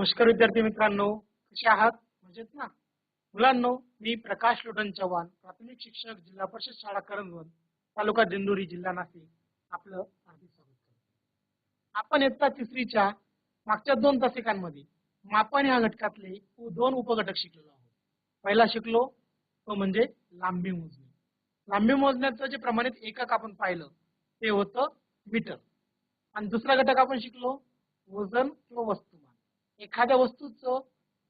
नमस्कार विद्यार्थी मित्रांनो कसे आहात? मजेत ना? मुलांनो मी प्रकाश लोटन चव्हाण प्राथमिक शिक्षक जिल्हा परिषद शाळा करंगवन तालुका दिंडोरी जिल्हा नाशिक. आपलं हार्दिक स्वागत करतो. आपण इयत्ता तिसरीच्या मागच्या दोन तासिकांमध्ये मापन या घटकातले दोन उपघटक शिकलेलो आहोत. पहिला शिकलो तो म्हणजे लांबी मोजणी. लांबी मोजण्याचं जे प्रमाणित एकक आपण पाहिलं ते होतं मीटर. आणि दुसरा घटक आपण शिकलो वजन किंवा वस्तू. एखाद्या वस्तूचं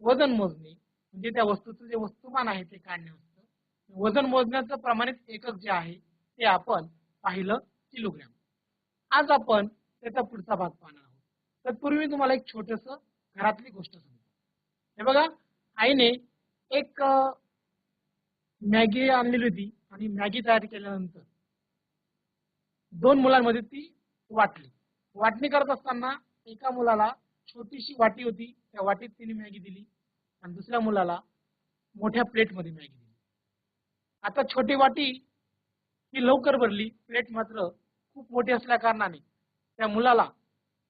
वजन मोजणे. म्हणजे त्या वस्तूचं जे वस्तुमान आहे ते काढणे असतं. वजन मोजण्याचं प्रमाणित एकक जे आहे ते आपण पाहिलं किलोग्रॅम. आज आपण त्याचा पुढचा भाग पाहणार आहोत. तत्पूर्वी तुम्हाला एक छोटस घरातली गोष्ट सांगतो. हे बघा आईने एक मॅगी आणलेली होती आणि मॅगी तयार केल्यानंतर दोन मुलांमध्ये ती वाटली. वाटणी करत असताना एका मुलाला छोटीशी वाटी होती त्या वाटीत तिने मॅगी दिली आणि दुसऱ्या मुलाला मोठ्या प्लेटमध्ये मॅगी दिली. आता छोटी वाटी ही लवकर भरली प्लेट मात्र खूप मोठी असल्या कारणाने त्या मुलाला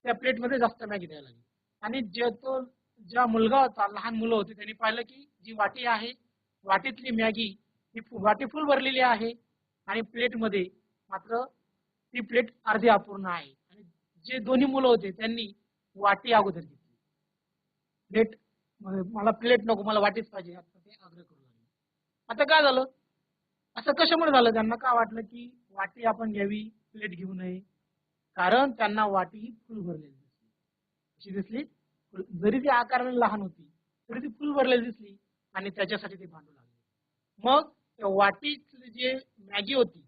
त्या प्लेटमध्ये जास्त मॅगी द्यायला लागली. आणि जे तो ज्या मुलगा होता लहान मुलं होती त्यांनी पाहिलं की जी वाटी आहे वाटीतली मॅगी ही वाटी फुल भरलेली आहे आणि प्लेटमध्ये मात्र ती प्लेट अर्धी अपूर्ण आहे. आणि जे दोन्ही मुलं होते त्यांनी वाटी अगोदर घेतली. प्लेट मला प्लेट नको मला वाटीच पाहिजे. असं ते आग्रह करू लागले. आता काय झालं? असं कशामुळे झालं? त्यांना का वाटलं की वाटी आपण घ्यावी प्लेट घेऊ नये? कारण त्यांना वाटी ही फुल भरलेली दिसली. कशी दिसली? जरी ती आकाराने लहान होती तरी ती फुल भरलेली दिसली आणि त्याच्यासाठी ते भांडू लागले. मग त्या वाटीतली जे मॅगी होती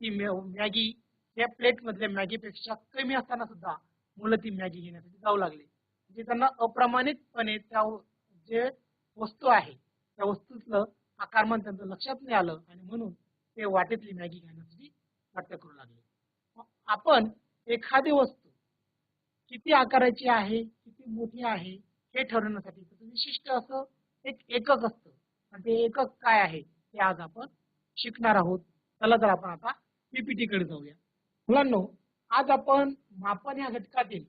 ती मॅगी त्या प्लेट मधल्या मॅगीपेक्षा कमी असताना सुद्धा मुलं ती मॅगी घेण्यासाठी जाऊ लागले. म्हणजे त्यांना अप्रमाणितपणे त्या जे वस्तू आहे त्या वस्तूतलं आकारमान त्यांचं लक्षात नाही आलं आणि म्हणून ते वाटेतली मॅगी घेण्यासाठी नाट्य करू लागले. आपण एखादी वस्तू किती आकाराची आहे किती मोठी आहे हे ठरवण्यासाठी त्याचं विशिष्ट असं एक एकक असतं. आणि ते एकक काय आहे ते आज आपण शिकणार आहोत. चला तर आपण आता पीपीटी कडे जाऊया. मुलांनो आज आपण मापन या घटकातील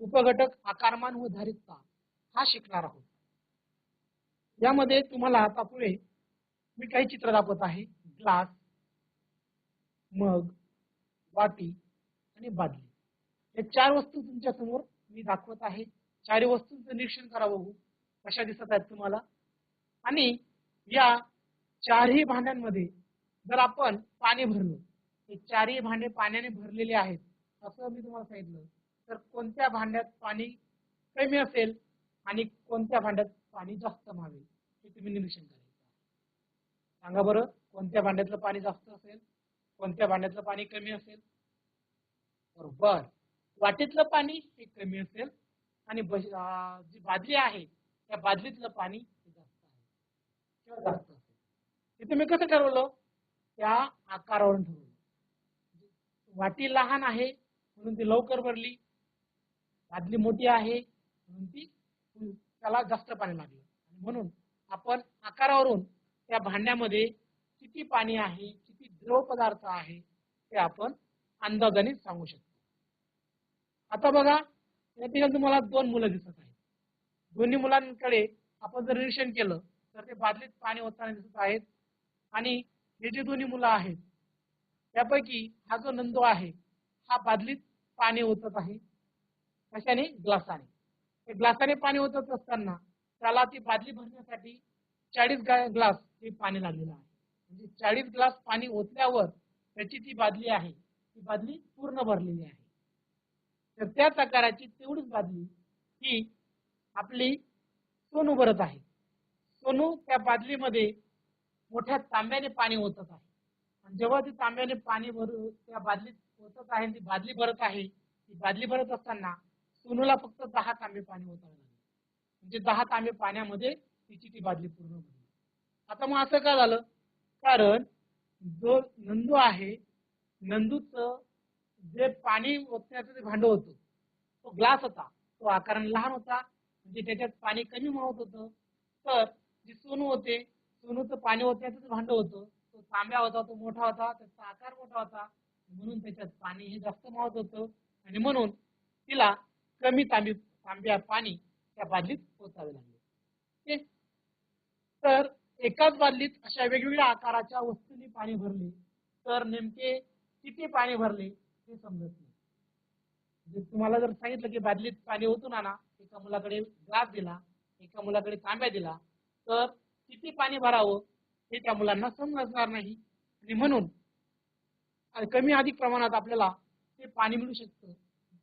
उपघटक आकारमान व धारितता हा शिकणार आहोत. यामध्ये तुम्हाला आता पुढे मी काही चित्र दाखवत आहे. ग्लास मग वाटी आणि बादली. या चार वस्तू तुमच्यासमोर मी दाखवत आहे. चारही वस्तूंचं निरीक्षण करा बघू हो, कशा दिसत आहेत तुम्हाला? आणि या चारही भांड्यांमध्ये जर आपण पाणी भरलो हे चारही भांडे पाण्याने भरलेले आहेत. असं मी तुम्हाला सांगितलं. तर कोणत्या भांड्यात पाणी कमी असेल आणि कोणत्या भांड्यात पाणी जास्त व्हावे हे तुम्ही निरीक्षण करायचं सांगा बरं कोणत्या भांड्यातलं पाणी जास्त असेल कोणत्या भांड्यातलं पाणी कमी असेल? बरोबर. वाटेतलं पाणी हे कमी असेल आणि बश- जी बादली आहे त्या बादलीतलं पाणी जास्त आहे. किंवा जास्त असेल. हे तुम्ही कसं ठरवलं? त्या आकारावरून ठरवलं. वाटी लहान आहे म्हणून ती लवकर भरली. बादली मोठी आहे. म्हणून ती त्याला जास्त पाणी लागलं. आणि म्हणून आपण आकारावरून त्या भांड्यामध्ये किती पाणी आहे किती द्रव पदार्थ आहे ते आपण अंदाजाने सांगू शकतो. आता बघा या ठिकाणी तुम्हाला दोन मुलं दिसत आहेत. दोन्ही मुलांकडे आपण जर निरीक्षण केलं तर ते बादलीत पाणी ओतताना दिसत आहेत. आणि हे जे दोन्ही मुलं आहेत त्यापैकी हा जो नंदू आहे हा बादलीत पाणी ओतत आहे. कशाने? ग्लासाने. ग्लासाने पाणी ओतत असताना त्याला ती बादली भरण्यासाठी चाळीस ग्लास हे पाणी लागलेलं आहे. म्हणजे चाळीस ग्लास पाणी ओतल्यावर त्याची ती बादली आहे. ती बादली पूर्ण भरलेली आहे. तर त्याच आकाराची तेवढीच बादली ही आपली सोनू भरत आहे. सोनू त्या बादलीमध्ये मोठ्या तांब्याने पाणी ओतत आहे. आणि जेव्हा ती तांब्याने पाणी भरून त्या बादलीत पोचत आहे ती बादली भरत आहे. ती बादली भरत असताना सोनूला फक्त दहा तांबे पाणी ओतावे लागले. म्हणजे दहा तांबे पाण्यामध्ये तिची ती बादली पूर्ण भरली आता मग असं का झालं? कारण जो नंदू आहे नंदूचं जे पाणी ओतण्याचं जे भांड होतं तो ग्लास होता. तो आकाराने लहान होता. म्हणजे त्याच्यात पाणी कमी मावत होतं. तर जी सोनू होते सोनूचं पाणी ओतण्याचं जे भांड होतं तो तांब्या होता तो मोठा होता त्याचा आकार मोठा होता. म्हणून त्याच्यात पाणी हे जास्त मावत होतं. आणि म्हणून तिला कमी तांबी तांब्या पाणी त्या बादलीत पोचावे लागले. ठीक तर एकाच बादलीत अशा वेगवेगळ्या आकाराच्या वस्तूंनी पाणी भरले. तर नेमके किती पाणी भरले हे समजत नाही. म्हणजे तुम्हाला जर सांगितलं की बादलीत पाणी ओतून आणा एका मुलाकडे ग्लास दिला एका मुलाकडे तांब्या दिला तर किती पाणी भरावं हे त्या मुलांना समजणार नाही. आणि म्हणून कमी अधिक प्रमाणात आपल्याला ते पाणी मिळू शकतं.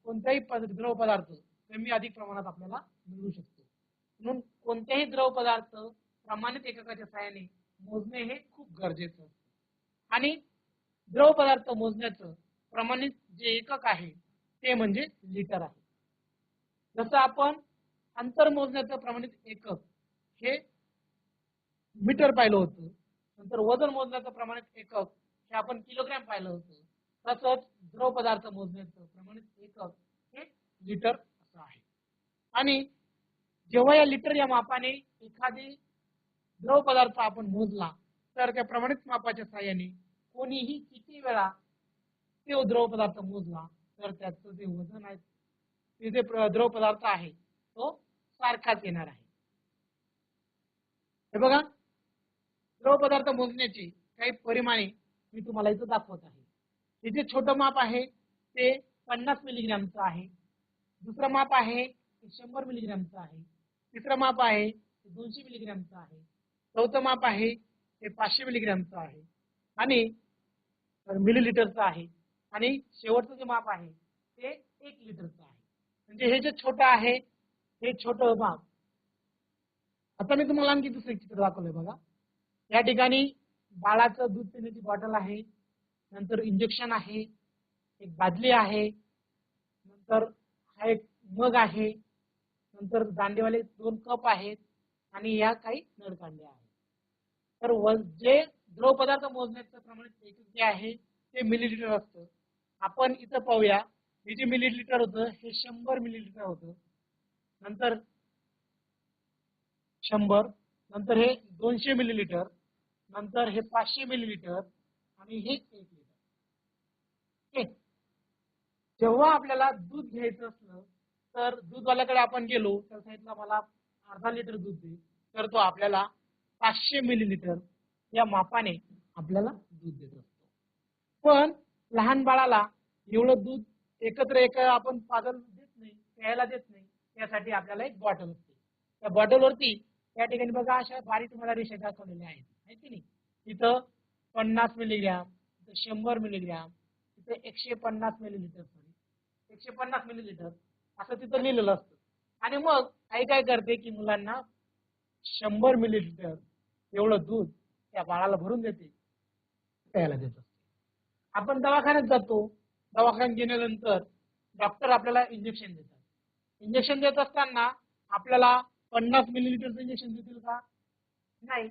कोणत्याही द्रव पदार्थ कमी अधिक प्रमाणात आपल्याला मिळू शकतो. म्हणून कोणत्याही द्रव पदार्थ प्रमाणित एककाच्या सहाय्याने मोजणे हे खूप गरजेचं. आणि द्रव पदार्थ मोजण्याचं प्रमाणित जे एकक आहे ते म्हणजे लिटर आहे. जसं आपण अंतर मोजण्याचं प्रमाणित एकक हे मीटर पाहिलं होतं नंतर वजन मोजण्याचं प्रमाणित एकक हे आपण किलोग्रॅम पाहिलं होतं. तसंच द्रव पदार्थ मोजण्याचं प्रमाणित एकक हे लिटर असं आहे. आणि जेव्हा या लिटर या मापाने एखादी द्रव पदार्थ आपण मोजला तर त्या प्रमाणित मापाच्या साह्याने कोणीही किती वेळा ते द्रव पदार्थ मोजला तर त्याचं जे वजन आहे ते जे द्रव पदार्थ आहे तो सारखाच येणार आहे. हे बघा द्रव पदार्थ मोजण्याची काही परिमाणे मी तुम्हाला इथं दाखवत आहे. हे जे छोटं माप आहे ते पन्नास मिलीग्रॅमचं आहे. दुसरं माप आहे ते शंभर मिलीग्रॅमचं आहे. तिसरं माप आहे ते दोनशे मिलीग्रॅमचं आहे. चौथं माप आहे ते पाचशे मिलीग्रॅमचं आहे. आणि मिलीलिटरचं आहे. आणि शेवटचं जे माप आहे ते एक लिटरचं आहे. म्हणजे हे जे छोटं आहे हे छोटं माप. आता मी तुम्हाला आणखी दुसरं चित्र दाखवलंय बघा. या ठिकाणी बाळाचं दूध पिण्याची बॉटल आहे नंतर इंजेक्शन आहे एक बादली आहे नंतर हा एक मग आहे नंतर दांडेवाले दोन कप आहेत आणि या काही नळकांड्या आहेत. तर जे द्रव पदार्थ मोजण्याचं प्रमाण जे आहे ते मिलीलिटर असतं. आपण इथं पाहूया हे जे मिलीलिटर होतं हे शंभर मिलीलिटर होतं. नंतर शंभर नंतर हे दोनशे मिलीलिटर नंतर हे पाचशे मिलीलिटर आणि हे एक लिटर. ठीक जेव्हा आपल्याला दूध घ्यायचं असलं तर दूधवाल्याकडे आपण गेलो तर सांगितलं मला अर्धा लिटर दूध दे तर तो आपल्याला पाचशे मिलीलिटर या मापाने आपल्याला दूध देत असतो. पण लहान बाळाला एवढं दूध एकत्र एक आपण पाजल देत नाही प्यायला देत नाही त्यासाठी आपल्याला एक बॉटल असते. त्या बॉटलवरती त्या ठिकाणी बघा अशा बारीक मला रेषा दाखवलेल्या आहेत. आहे की नाही? इथं पन्नास मिलीग्रॅम इथं शंभर मिलीग्रॅम इथं एकशे पन्नास मिलीलिटर सॉरी एकशे पन्नास मिलीलिटर असं तिथं लिहिलेलं असतं. आणि मग आई काय करते की मुलांना शंभर मिलीलिटर एवढं दूध त्या बाळाला भरून देते. प्यायला देत असते. आपण दवाखान्यात जातो. दवाखान्यात गेल्यानंतर डॉक्टर आपल्याला इंजेक्शन देतात. इंजेक्शन देत असताना आपल्याला पन्नास मिलीलिटरचं इंजेक्शन देतील का? नाही.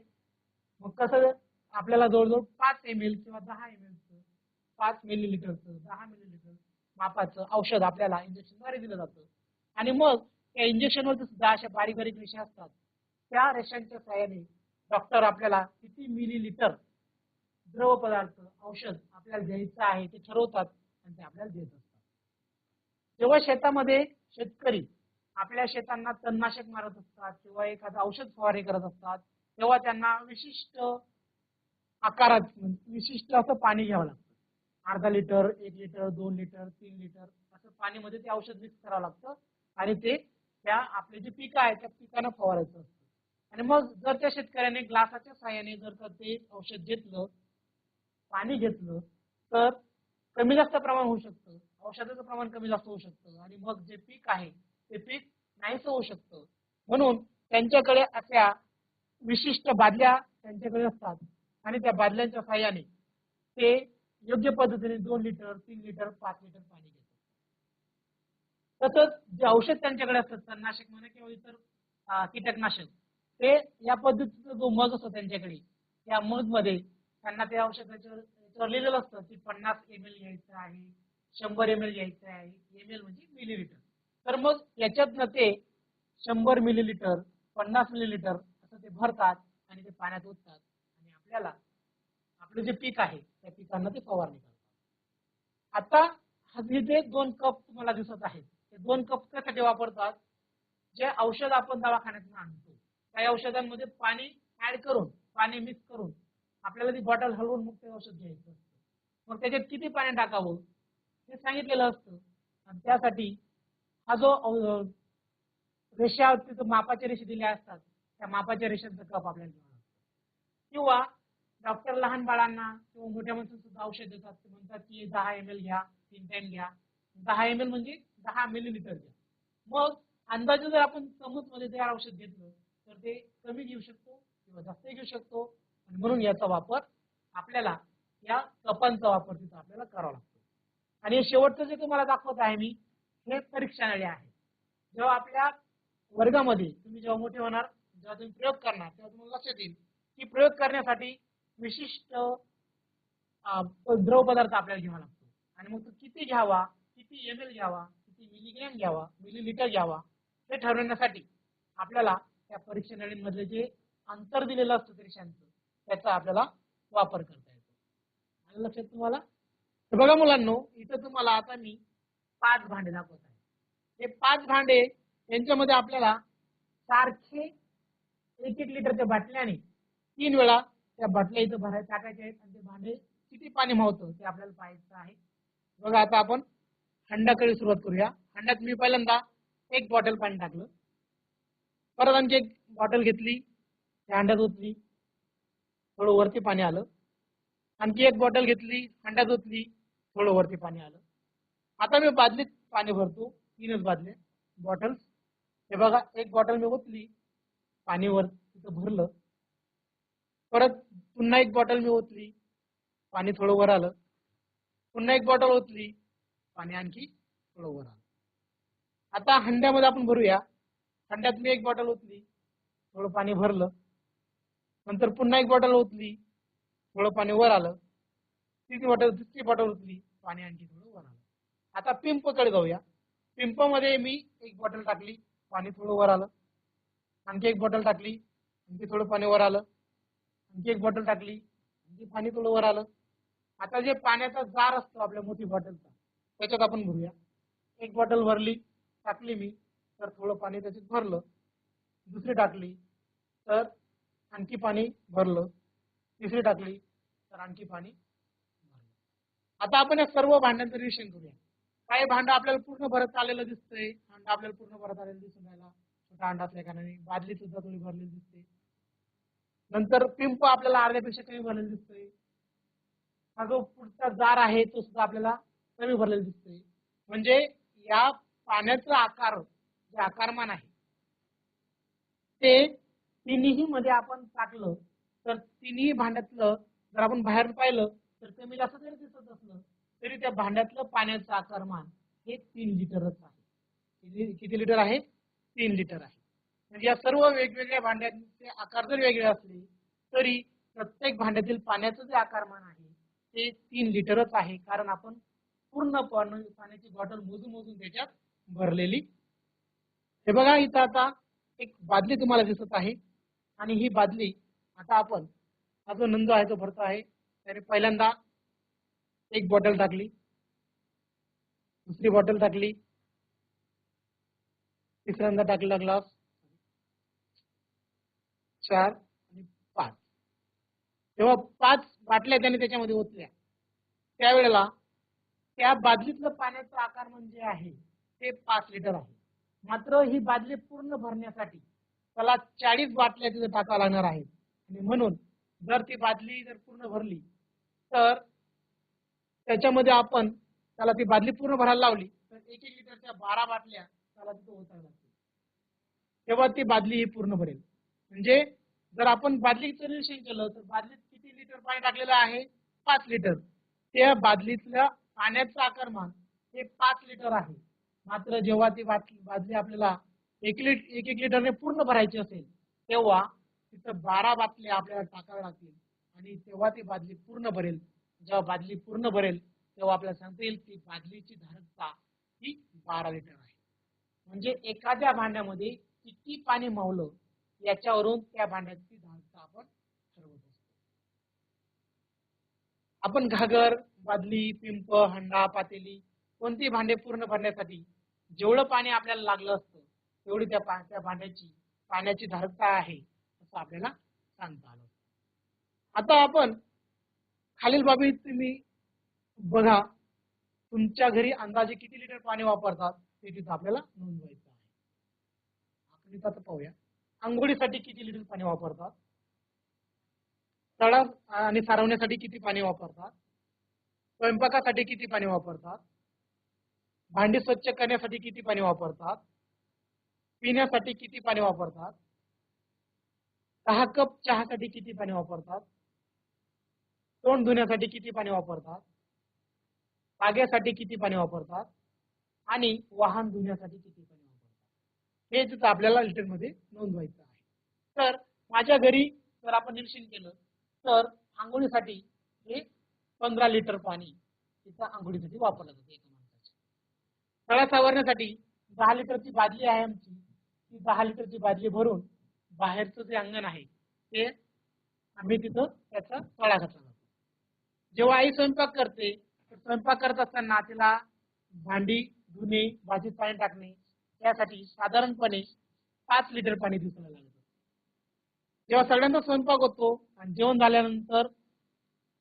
मग कसं आपल्याला जवळजवळ पाच एम एल किंवा दहा एम एलचं पाच मिलीलिटरचं दहा मिलीलिटर मापाचं औषध आपल्याला इंजेक्शनद्वारे दिलं जातं. आणि मग त्या इंजेक्शनवरती सुद्धा अशा बारीक बारीक रेषा असतात. त्या रेषांच्या सहाय्याने डॉक्टर आपल्याला किती मिलीलिटर द्रव पदार्थ औषध आपल्याला द्यायचं आहे ते ठरवतात आणि ते आपल्याला देत असतात. जेव्हा शेतामध्ये शेतकरी आपल्या शेतांना तणनाशक मारत असतात किंवा एखादं औषध फवारणी करत असतात तेव्हा त्यांना विशिष्ट आकारात म्हणजे विशिष्ट असं पाणी घ्यावं लागतं. अर्धा लिटर एक लिटर दोन लिटर तीन लिटर असं पाणीमध्ये ते औषध मिक्स करावं लागतं. आणि ते त्या आपले जे पीक आहे त्या पिकांना फवारायचं असतं. आणि मग जर त्या शेतकऱ्याने ग्लासाच्या साह्याने जर का ते औषध घेतलं पाणी घेतलं तर कमी जास्त प्रमाण होऊ शकतं. औषधाचं प्रमाण कमी जास्त होऊ शकतं. आणि मग जे पीक आहे ते पीक नाहीसं होऊ शकतं. म्हणून त्यांच्याकडे अशा विशिष्ट बादल्या त्यांच्याकडे असतात आणि त्या बादल्यांच्या साह्याने ते योग्य पद्धतीने दोन लिटर तीन लिटर पाच लिटर पाणी घेतात. तसंच जे औषध त्यांच्याकडे असतात तणनाशक म्हणा किंवा इतर कीटकनाशक ते या पद्धतीचा जो मग असतो त्यांच्याकडे त्या मग मध्ये त्यांना ते औषधाच्या लिहिलेलं असतं की पन्नास एम एल घ्यायचं आहे शंभर एम एल घ्यायचं आहे एम एल म्हणजे मिलीलिटर तर मग याच्यातनं ते शंभर मिलीलिटर पन्नास मिलीलिटर ते भरतात आणि ते पाण्यात ओततात. आणि आपल्याला आपलं जे पीक आहे त्या पिकांना ते फवारणी करतात. आता हा जे दोन कप तुम्हाला दिसत आहेत ते दोन कप कशासाठी वापरतात? जे औषध आपण दवाखान्यातून आणतो. काही औषधांमध्ये पाणी ऍड करून पाणी मिक्स करून आपल्याला ती बॉटल हलवून मग ते औषध घ्यायचं असतं. मग त्याच्यात किती पाणी टाकावं? हे सांगितलेलं असतं. आणि त्यासाठी हा जो रेषा मापाच्या रेषे दिल्या असतात त्या मापाच्या रेषांचा कप आपल्याला घ्यावा किंवा डॉक्टर लहान बाळांना किंवा मोठ्या माणसांना सुद्धा औषध देतात ते म्हणतात की दहा एम एल घ्या तीन टाइम घ्या. दहा एम एल म्हणजे दहा मिलीलिटर घ्या. मग अंदाजे जर आपण चमच मध्ये जर औषध घेतलं तर ते कमी घेऊ शकतो किंवा जास्त घेऊ शकतो. आणि म्हणून याचा वापर आपल्याला या कपांचा वापर तिथं आपल्याला करावा लागतो. आणि हे शेवटचं जे तुम्हाला दाखवत आहे मी हे परीक्षा नळी आहे. जेव्हा आपल्या वर्गामध्ये तुम्ही जेव्हा मोठे होणार जेव्हा तुम्ही प्रयोग करणार तेव्हा तुम्हाला लक्षात येईल की प्रयोग करण्यासाठी विशिष्ट द्रव पदार्थ आपल्याला घ्यावा लागतो. आणि मग तो किती घ्यावा किती एम एल घ्यावा किती मिलीग्रॅम घ्यावा मिलीलिटर घ्यावा हे ठरवण्यासाठी आपल्याला त्या परीक्षा नळींमधले जे अंतर दिलेलं असतं परीक्षांचं त्याचा आपल्याला वापर करता येतो. आणि लक्षात तुम्हाला? तर बघा मुलांनो इथं तुम्हाला आता मी पाच भांडे दाखवत आहे. हे पाच भांडे यांच्यामध्ये आपल्याला सारखे एक एक लिटरच्या बाटल्याने तीन वेळा त्या बाटल्या इथं भरायला टाकायच्या आहेत आणि ते भांडे किती पाणी मावतं ते आपल्याला पाहायचं आहे. बघा आता आपण हंडाकडे सुरुवात करूया. हंड्यात मी पहिल्यांदा एक बॉटल पाणी टाकलं. परत आणखी एक बॉटल घेतली. त्या हंड्यात ओतली. थोडं वरती पाणी आलं. आणखी एक बॉटल घेतली. हंड्यात ओतली. थोडं वरती पाणी आलं. आता मी बादलीत पाणी भरतो. तीनच बादले. बॉटल्स. हे बघा एक बॉटल मी ओतली. पाणी वर तिथं भरलं. परत पुन्हा एक बॉटल मी ओतली. पाणी थोडं वर आलं. पुन्हा एक बॉटल ओतली. पाणी आणखी थोडं वर आलं. आता हंड्यामध्ये आपण भरूया. हंड्यात मी एक बॉटल ओतली. थोडं पाणी भरलं. नंतर पुन्हा एक बॉटल ओतली. थोडं पाणी वर आलं. तिसरी बॉटल दुसरी बॉटल ओतली. पाणी आणखी थोडं वर आलं. आता पिंपकडे जाऊया. पिंपमध्ये मी एक बॉटल टाकली. पाणी थोडं वर आलं. आणखी एक बॉटल टाकली. आणखी थोडं पाणी वर आलं. आणखी एक बॉटल टाकली. आणखी पाणी थोडं वर आलं. आता जे पाण्याचा जार असतो आपल्या मोठी बॉटलचा त्याच्यात आपण भरूया. एक बॉटल भरली टाकली मी. तर थोडं पाणी त्याच्यात भरलं. दुसरी टाकली तर आणखी पाणी भरलं. तिसरी टाकली तर आणखी पाणी भरलं. आता आपण या सर्व भांड्यांचं निरीक्षण करूया. काही भांडं आपल्याला पूर्ण भरत आलेलं दिसतंय? भांडं आपल्याला पूर्ण भरत आलेलं दिसून राहिला. छोटा अंडा असल्या कारणाने बादली सुद्धा थोडी भरलेली दिसते. नंतर पिंप आपल्याला अर्ध्यापेक्षा कमी भरलेला दिसतोय. हा जो पुढचा जार आहे तो सुद्धा आपल्याला कमी भरलेला दिसतोय. म्हणजे या पाण्याचा आकार जे आकारमान आहे ते तिन्ही मध्ये आपण टाकलं तर तिन्ही भांड्यातलं जर आपण बाहेर पाहिलं तर कमी जास्त जरी दिसत असलं तरी त्या भांड्यातलं पाण्याचं आकारमान हे तीन लिटरच आहे. किती लिटर आहे? तीन लिटर आहे. म्हणजे या सर्व वेगवेगळ्या भांड्यांचे आकार जर वेगळे असले तरी प्रत्येक भांड्यातील पाण्याचं जे आकारमान आहे ते तीन लिटरच आहे. कारण आपण पूर्ण पाणी पाण्याची बॉटल मोजून मोजून त्याच्यात भरलेली. हे बघा इथं आता एक बादली तुम्हाला दिसत आहे. आणि ही बादली आता आपण हा जो नंद आहे तो भरतो आहे त्याने पहिल्यांदा एक बॉटल टाकली. दुसरी बॉटल टाकली. तिसऱ्यांदा टाकला ग्लास चार आणि पाच. तेव्हा पाच बाटल्या त्याने त्याच्यामध्ये ओतल्या. त्यावेळेला त्या बादलीतलं पाण्याचा आकार म्हणजे आहे ते पाच लिटर आहे. मात्र ही बादली पूर्ण भरण्यासाठी त्याला चाळीस बाटल्या तिथे टाकाव्या लागणार आहेत. आणि म्हणून जर ती बादली जर पूर्ण भरली तर त्याच्यामध्ये आपण त्याला ती बादली पूर्ण भरायला लावली तर एक एक लिटरच्या बारा बाटल्या त्याला तेव्हा ती बादली ही पूर्ण भरेल. म्हणजे जर आपण बादलीचं निरीक्षण केलं तर बादलीत किती लिटर पाणी टाकलेलं आहे? पाच लिटर. त्या बादलीतल्या पाण्याचं आकारमान हे पाच लिटर आहे. मात्र जेव्हा ती बादली आपल्याला एक लिट एक एक लिटरने पूर्ण भरायची असेल तेव्हा तिथं बारा बाटल्या आपल्याला टाकाव्या लागतील. आणि तेव्हा ती बादली पूर्ण भरेल. जेव्हा बादली पूर्ण भरेल तेव्हा आपल्याला सांगता येईल की बादलीची धारकता ही बारा लिटर आहे. म्हणजे एखाद्या भांड्यामध्ये किती पाणी मावलं याच्यावरून त्या भांड्याची धारकता आपण ठरवत असतो. आपण घागर बादली पिंप हंडा पातेली कोणती भांडे पूर्ण भरण्यासाठी जेवढं पाणी आपल्याला लागलं असतं तेवढी त्या त्या भांड्याची पाण्याची धारकता आहे असं आपल्याला सांगता आलं आता आपण खालील बाबी तुम्ही बघा तुमच्या घरी अंदाजे किती लिटर पाणी वापरतात? ते तिथं आपल्याला नोंदवायचं आहे. आकृतीत आता पाहूया. आंघोळीसाठी किती लिटर पाणी वापरतात? तळा आणि सारवण्यासाठी किती पाणी वापरतात? स्वयंपाकासाठी किती पाणी वापरतात? भांडी स्वच्छ करण्यासाठी किती पाणी वापरतात? पिण्यासाठी किती पाणी वापरतात? दहा कप चहासाठी किती पाणी वापरतात? तोंड धुण्यासाठी किती पाणी वापरतात? बागेसाठी किती पाणी वापरतात? आणि वाहन धुण्यासाठी किती पाणी वापरतात. हे तिथं आपल्याला लिटरमध्ये नोंदवायचं आहे. तर माझ्या घरी जर आपण निरीक्षण केलं तर आंघोळीसाठी हे पंधरा लिटर पाणी तिथं आंघोळीसाठी वापरलं जातं एका माणसाच्या तळा सावरण्यासाठी दहा लिटरची बादली आहे आमची. ती दहा लिटरची बादली भरून बाहेरचं जे अंगण आहे ते आम्ही तिथं त्याचा तळा घातला जातो. जेव्हा आई स्वयंपाक करते तर स्वयंपाक करत असताना तिला भांडी धुणे भाजीत पाणी टाकणे यासाठी साधारणपणे पाच लिटर पाणी दिसायला लागतं. जेव्हा सगळ्यांचा स्वयंपाक होतो आणि जेवण झाल्यानंतर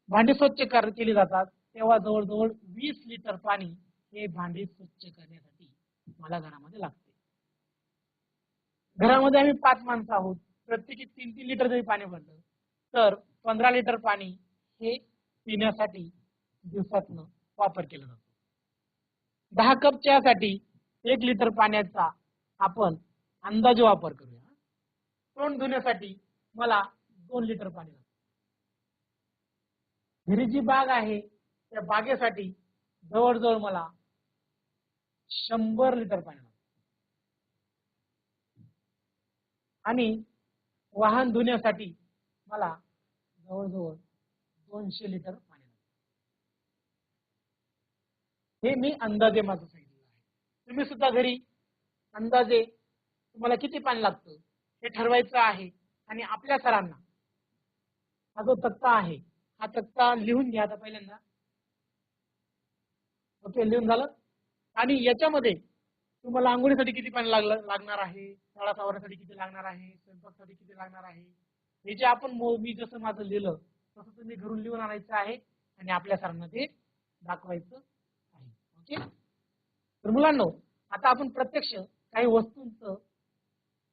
भांडी स्वच्छ कर केली जातात तेव्हा जवळजवळ वीस लिटर पाणी हे भांडी स्वच्छ करण्यासाठी मला घरामध्ये लागते. घरामध्ये आम्ही पाच माणसं आहोत. प्रत्येकी तीन तीन लिटर जरी पाणी भरलं तर पंधरा लिटर पाणी हे पिण्यासाठी दिवसातनं वापर केला जातो. दहा कप चहासाठी एक लिटर पाण्याचा आपण अंदाजे वापर करूया. तोंड धुण्यासाठी मला दोन लिटर पाणी लागतं. घरी जी बाग आहे त्या बागेसाठी जवळजवळ मला शंभर लिटर पाणी लागतं. आणि वाहन धुण्यासाठी मला जवळजवळ दोनशे लिटर पाणी लागतं हे मी अंदाजे माझं सांगितलं आहे. तुम्ही सुद्धा घरी अंदाजे तुम्हाला किती पाणी लागतं हे ठरवायचं आहे आणि आपल्या सरांना हा जो तक्ता आहे हा तक्ता लिहून घ्या आता पहिल्यांदा. ओके लिहून झालं? आणि याच्यामध्ये तुम्हाला आंघोळीसाठी किती पाणी लागलं लागणार आहे? तळा सावरण्यासाठी किती लागणार आहे? स्वयंपाकसाठी किती लागणार आहे? हे जे आपण मी जसं माझं लिहिलं तसं तुम्ही घरून लिहून आणायचं आहे आणि आपल्या सरांना ते दाखवायचं ओके? तर मुलांनो आता आपण प्रत्यक्ष काही वस्तूंचं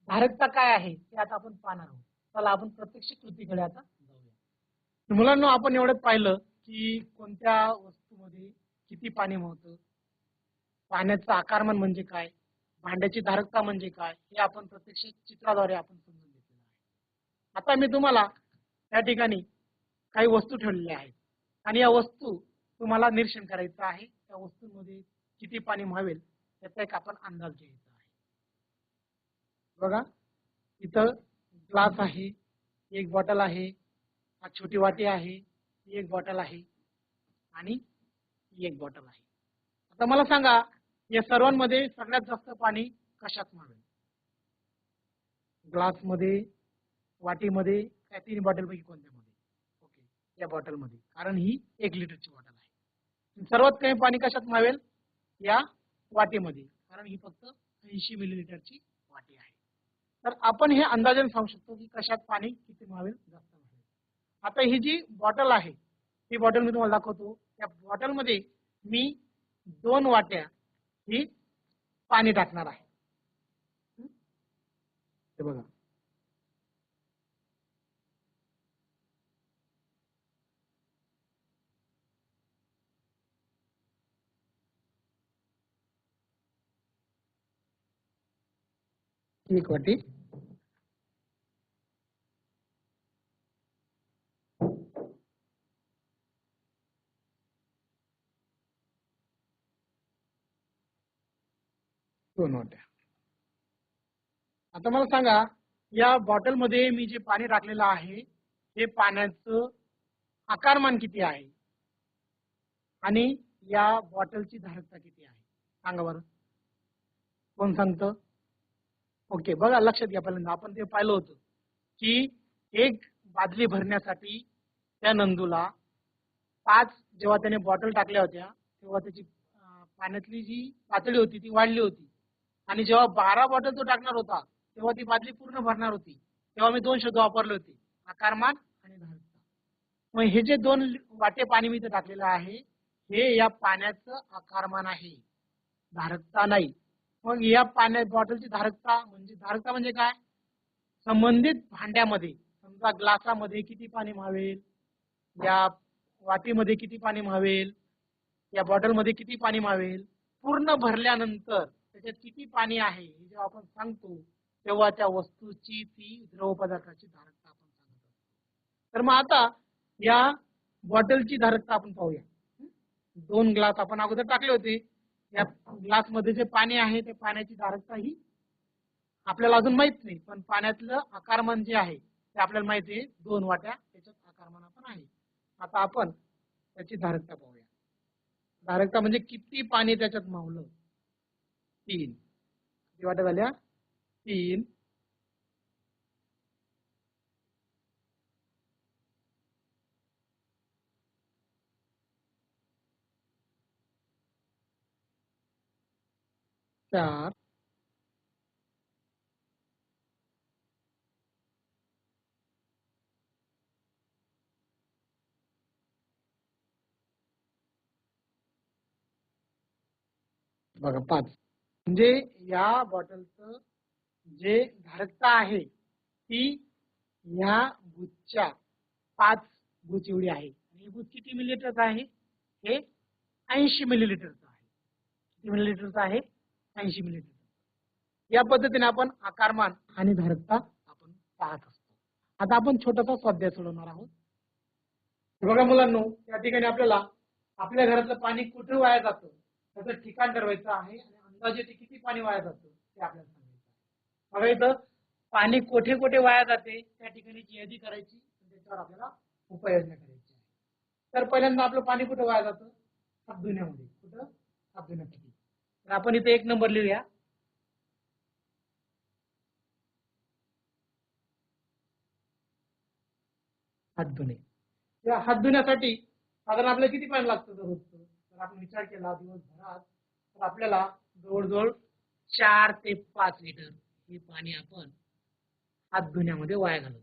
धारकता काय आहे ते आता आपण पाहणार आहोत. चला आपण प्रत्यक्ष कृतीकडे आता जाऊया. मुलांना आपण एवढं पाहिलं की कोणत्या वस्तूमध्ये किती पाणी होतं पाण्याचं आकारमान म्हणजे काय भांड्याची धारकता म्हणजे काय हे आपण प्रत्यक्ष चित्राद्वारे आपण समजून घेतलेलं आहे. आता मी तुम्हाला त्या ठिकाणी काही वस्तू ठेवलेल्या आहेत. आणि या वस्तू तुम्हाला निरीक्षण करायचं आहे. त्या वस्तूंमध्ये किती पाणी व्हावेल त्याचा एक आपण अंदाज घ्यायचा आहे. बघा इथं ग्लास आहे एक बॉटल आहे हा छोटी वाटी आहे एक बॉटल आहे आणि एक बॉटल आहे. आता मला सांगा या सर्वांमध्ये सगळ्यात जास्त पाणी कशात मावेल ग्लासमध्ये वाटीमध्ये काय तीन बॉटल पैकी कोणत्यामध्ये? ओके या बॉटलमध्ये कारण ही एक लिटरची बॉटल सर्वात कमी पाणी कशात मावेल? या वाटेमध्ये. कारण ही फक्त ऐंशी मिलीलिटरची वाटी आहे. तर आपण हे अंदाजाने सांगू शकतो की कशात पाणी किती मावेल जास्त मावेल. आता ही जी बॉटल आहे ही बॉटल मी तुम्हाला दाखवतो. त्या बॉटलमध्ये मी दोन वाट्या ही पाणी टाकणार आहे. हे बघा. एक वाटी. दोन वाट्या. आता मला सांगा या बॉटलमध्ये मी जे पाणी टाकलेलं आहे हे पाण्याचं आकारमान किती आहे? आणि या बॉटलची धारकता किती आहे? सांगा बरं. कोण सांगतं? ओके बघा लक्षात घ्या पहिल्यांदा. आपण ते पाहिलं होतं की एक बादली भरण्यासाठी त्या नंदूला पाच जेव्हा त्याने बॉटल टाकल्या होत्या तेव्हा त्याची पाण्यातली जी पातळी होती ती वाढली होती. आणि जेव्हा बारा बॉटल तो टाकणार होता तेव्हा ती बादली पूर्ण भरणार होती. तेव्हा मी दोन शब्द वापरले होते आकारमान आणि धारकता मग हे जे दोन वाटे पाणी मी इथे टाकलेलं आहे हे या पाण्याचं आकारमान आहे. धारकता नाही. मग या पाण्या बॉटलची धारकता म्हणजे धारकता म्हणजे काय? संबंधित भांड्यामध्ये समजा ग्लासामध्ये किती पाणी म्हावेल या वाटीमध्ये किती पाणी म्हावेल या बॉटलमध्ये किती पाणी म्हावेल पूर्ण भरल्यानंतर त्याच्यात किती पाणी आहे हे जेव्हा आपण सांगतो तेव्हा त्या वस्तूची ती द्रव पदार्थाची धारकता आपण सांगतो तर मग आता या बॉटलची धारकता आपण पाहूया. दोन ग्लास आपण अगोदर टाकले होते. या ग्लासमध्ये जे पाणी आहे ते पाण्याची धारकता ही आपल्याला अजून माहीत नाही. पण पाण्यातलं आकारमान जे आहे ते आपल्याला माहिती आहे. दोन वाट्या त्याच्यात आकारमान पण आहे. आता आपण त्याची धारकता पाहूया. धारकता म्हणजे किती पाणी त्याच्यात मावलं? तीन. किती वाट्या झाल्या? तीन. चार बघा, पाच. या जे धारकता आहे, ती या बुथच्या पाच बुथ एवढी आहे. आणि हे बुथ किती मिलीलिटरचं आहे? हे ऐंशी मिलीलिटरचं ऐंशी मिनिट या पद्धतीने आपण आकारमान आणि धारकता आपण पाहत असतो. आता आपण छोटासा स्वाध्याय सोडवणार आहोत. बघा मुलांनो या ठिकाणी आपल्याला आपल्या घरातलं पाणी कुठे वाया जातं त्याचं ठिकाण ठरवायचं आहे आणि अंदाजे ते किती पाणी वाया जातं ते आपल्याला सांगायचं बघा इथं पाणी कोठे कोठे वाया जाते त्या ठिकाणीची यादी करायची त्याच्यावर आपल्याला उपाययोजना करायची आहे. तर पहिल्यांदा आपलं पाणी कुठे वाया जातं? सात धुण्यामध्ये कुठं? सात धुण्यासाठी आपण इथे एक नंबर लिहूया. हात धुणे या हात धुण्यासाठी साधारण आपल्याला किती पाणी लागतं दररोजचं तर आपण विचार केला दिवसभरात तर आपल्याला जवळजवळ चार ते पाच लिटर हे पाणी आपण हात धुण्यामध्ये वाया घालतो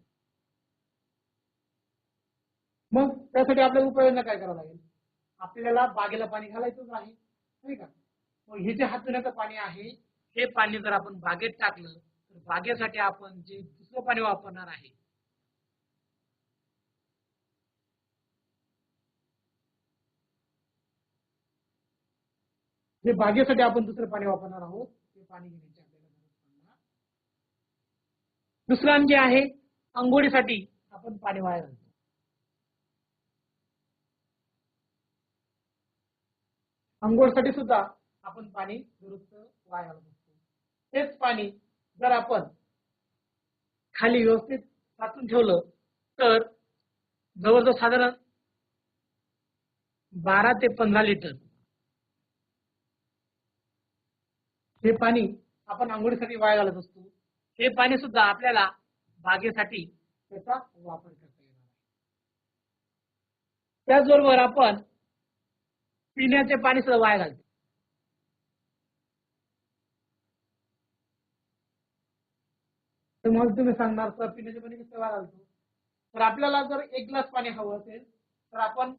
मग त्यासाठी आपल्याला उपाययोजना काय करावं लागेल? आपल्याला बागेला पाणी घालायचंच आहे नाही का? हे जे हात धुण्याचं पाणी आहे हे पाणी जर आपण बागेत टाकलं तर बागेसाठी आपण जे दुसरं पाणी वापरणार आहे जे बागेसाठी आपण दुसरं पाणी वापरणार आहोत ते पाणी घेण्याची आपल्याला गरज पडणार. दुसरं आणखी आहे आंघोळीसाठी आपण पाणी वाया घालतो. आंघोळसाठी सुद्धा आपण पाणी दुरुस्त वाया बघतो असतो तेच पाणी जर आपण खाली व्यवस्थित साचून ठेवलं तर जवळजवळ साधारण बारा ते पंधरा लिटर हे पाणी आपण आंघोळीसाठी वाया घालत असतो. हे पाणी सुद्धा आपल्याला बागेसाठी त्याचा वापर करता येणार त्याचबरोबर आपण पिण्याचे पाणी सुद्धा वाया घालतो. तर मग तुम्ही सांगणार सर पिण्याचे पाणी कसं घालतो तर आपल्याला जर एक ग्लास पाणी हवं असेल तर आपण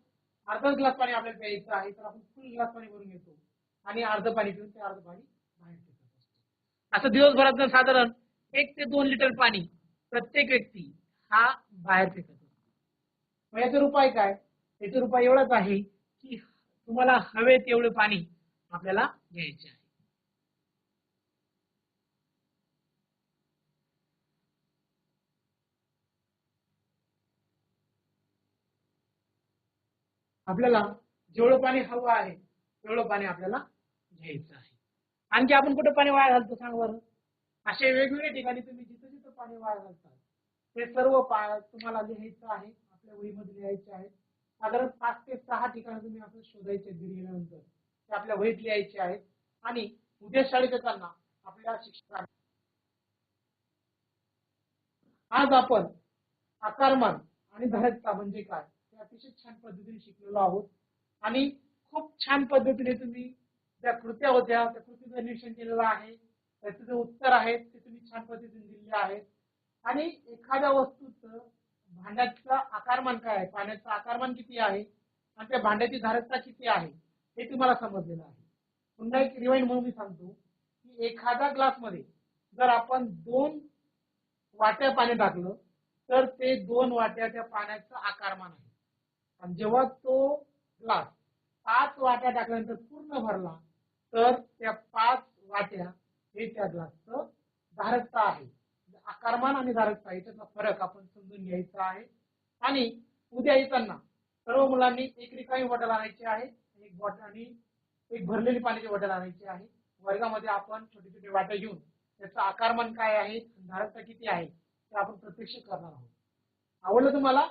अर्धा ग्लास पाणी आपल्याला प्यायचं आहे तर आपण फुल ग्लास पाणी भरून घेतो. आणि अर्ध पाणी पिऊन ते अर्ध पाणी बाहेर फेकत असं दिवसभरात साधारण एक ते दोन लिटर पाणी प्रत्येक व्यक्ती हा बाहेर फेकत असतो. मग याचा उपाय काय? याचा उपाय एवढाच आहे की तुम्हाला हवे तेवढे पाणी आपल्याला घ्यायचे आहे. आपल्याला जेवढं पाणी हवं आहे तेवढं पाणी आपल्याला घ्यायचं आहे. आणखी आपण कुठं पाणी वाया घालतो सांग बरं? असे वेगवेगळ्या ठिकाणी तुम्ही जिथं जिथं पाणी वाया घालतात ते सर्व पा तुम्हाला लिहायचं आहे आपल्या वहीमध्ये लिहायचे आहे. साधारण पाच ते सहा ठिकाणी तुम्ही आपण शोधायचे घरी गेल्यानंतर ते आपल्या वहीत लिहायचे आहेत. आणि उद्या शाळेत येताना आपल्या शिक्षकांना आज आपण आकारमान आणि धारकता म्हणजे काय? अतिशय छान पद्धतीने शिकलेलो आहोत. आणि खूप छान पद्धतीने तुम्ही ज्या कृत्या होत्या त्या कृतीचं निरीक्षण केलेलं आहे त्याचे जे उत्तर आहेत ते तुम्ही छान पद्धतीने दिलेले आहेत आणि एखाद्या वस्तूचं भांड्याचा आकारमान काय आहे? पाण्याचं आकारमान किती आहे? आणि त्या भांड्याची धारकता किती आहे? हे तुम्हाला समजलेलं आहे. पुन्हा एक रिवाइंड म्हणून मी सांगतो की एखाद्या ग्लासमध्ये जर आपण दोन वाट्या पाणी टाकलं तर ते दोन वाट्या त्या पाण्याचं आकारमान आहे. आणि जेव्हा तो ग्लास पाच वाट्या टाकल्यानंतर पूर्ण भरला तर त्या पाच वाट्या हे त्या ग्लासचं धारकता आहे. आकारमान आणि धारकता याच्यातला फरक आपण समजून घ्यायचा आहे. आणि उद्या येताना सर्व मुलांनी एक रिकामी बॉटल आणायची आहे एक बॉटल आणि एक भरलेली पाण्याची बॉटल आणायची आहे. वर्गामध्ये आपण छोटे छोटे वाट्या घेऊन त्याचं आकारमान काय आहे धारकता किती आहे ते आपण प्रत्यक्ष करणार आहोत. आवडलं तुम्हाला?